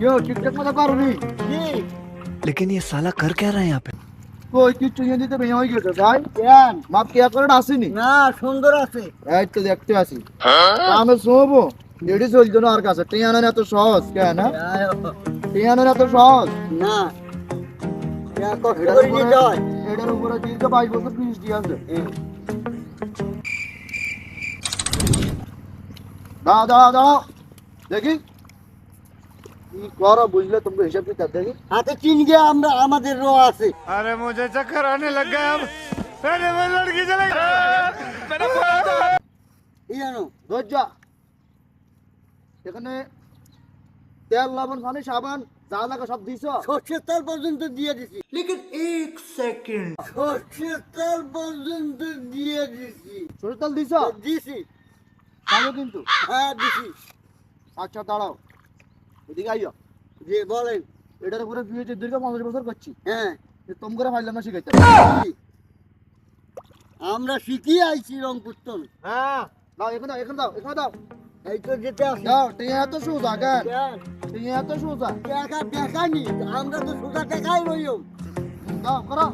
কেউ ঠিকঠাক মতো পারোনি लेकिन ये साला कर क्या रहा है यहाँ पे কই কিচ্ছু নিয়ে দিতে ভেঙে হয়ে গেছে তাই কেন মাপ কে করে আসেনি না সুন্দর আছে এই তো দেখতে আসি আমি শোবো লেডি চলতো না আর কাছে টিয়ানো এত সহজ কেন টিয়ানো এত সহজ না যা কষ্ট এটার করে নিয়ে উপরে যায় এটার উপরে তিনশো বাইশ বছর বৃষ্টি আছে দাও দাও দাও দেখি তেল লবণ সাবান যা সব দিছো। সর্ষের তেল পর্যন্ত দিয়ে দিছি। এক সেকেন্ড। তেল পর্যন্ত দিয়ে দিছি। সর্ষের তেল দিছো? দিছি। কিন্তু। হ্যাঁ দিছি। আচ্ছা দাঁড়াও। এদিকে আইও। যে বলেন এটার উপরে বিয়ে দীর্ঘ পঞ্চাশ বছর করছি। হ্যাঁ তোম করে পাইলাম না শিখাইতে আমরা শিখিয়ে আইছি রংপুর হ্যাঁ। দাও এখানে দাও এখানে দাও এখানে দাও। এই তো যেতে আসি। দাও টিয়া এত সোজা কেন? কেন? টিয়া এত সোজা। টাকা দেখানি আমরা তো সোজা টাকাই রইম দাও করো।